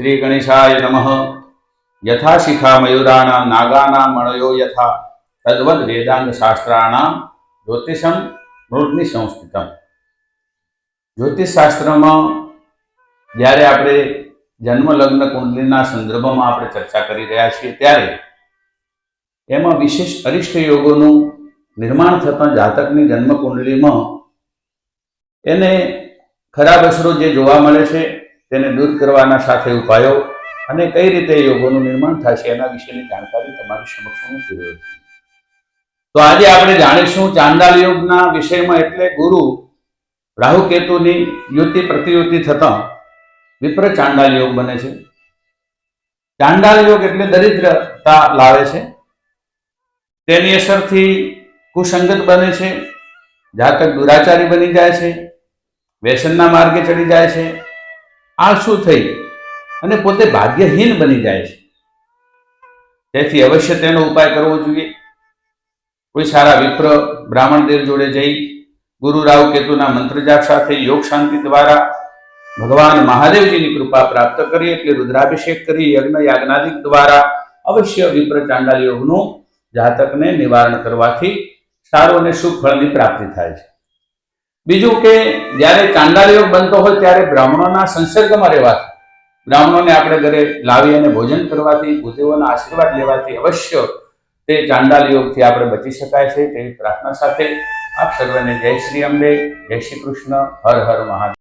શ્રી ગણેશાય નમઃ યથા શિખા મયુરાણામ નાગાનામ મણયો યથા તદ્વદ વેદાંગ શાસ્ત્રાણામ જ્યોતિષમ મૃદની સંસ્થિતમ જ્યોતિષ શાસ્ત્રમાં જ્યારે આપણે જન્મ લગ્ન કુંડલીના સંદર્ભમાં આપણે ચર્ચા કરી રહ્યા છીએ, ત્યારે એમાં વિશેષ અરિષ્ટ યોગોનું નિર્માણ થતાં જાતકની જન્મ કુંડલીમાં એને ખરાબ અસરો જે જોવા મળે છે તેને દૂર કરવાના સાથે ઉપાયો અને કઈ રીતે યોગોનું નિર્માણ થશે એના વિશેની જાણકારી તમારી સમક્ષ હું રહ્યો છું. તો આજે આપણે જાણીશું ચાંડાલ યોગના વિષયમાં એટલે ગુરુ રાહુ કેતુની યુતિ પ્રતિયુતિ થતાં વિપ્ર ચાંડાલ યોગ બને છે. ચાંડાલ યોગ એટલે દરિદ્રતા લાવે છે. તેની અસરથી કુસંગત બને છે. જાતક દુરાચારી બની જાય છે. વ્યસનના માર્ગે ચડી જાય છે. આળસુ થઈ? અને પોતે ભાગ્યહીન બની જાય છે. તેથી અવશ્ય તેનો ઉપાય કરવો જોઈએ. કોઈ સારા વિપ્ર બ્રાહ્મણ દેવ જોડે જઈ ગુરુ રાવ કેતુના મંત્ર જાપ સાથે યોગ શાંતિ દ્વારા ભગવાન મહાદેવજીની કૃપા પ્રાપ્ત કરી એટલે રુદ્રાભિષેક કરી, યજ્ઞ યાજ્ઞાદિક દ્વારા અવશ્ય વિપ્ર ચાંડાલ યોગનું જાતકને નિવારણ કરવાથી સારું અને શુભ ફળની પ્રાપ્તિ થાય છે. બીજું કે જ્યારે ચાંડાલ યોગ બનતો હોય ત્યારે બ્રાહ્મણોના સંસર્ગમાં રહેવાથી બ્રાહ્મણોને આપણે ઘરે લાવી અને ભોજન કરવાથી ભૂદેવોના આશીર્વાદ લેવાથી અવશ્ય તે ચાંદાલ યોગથી આપણે બચી શકાય છે તેવી પ્રાર્થના સાથે આપ સર્વને જય શ્રી અંબે, જય શ્રી કૃષ્ણ, હર હર મહાદેવ.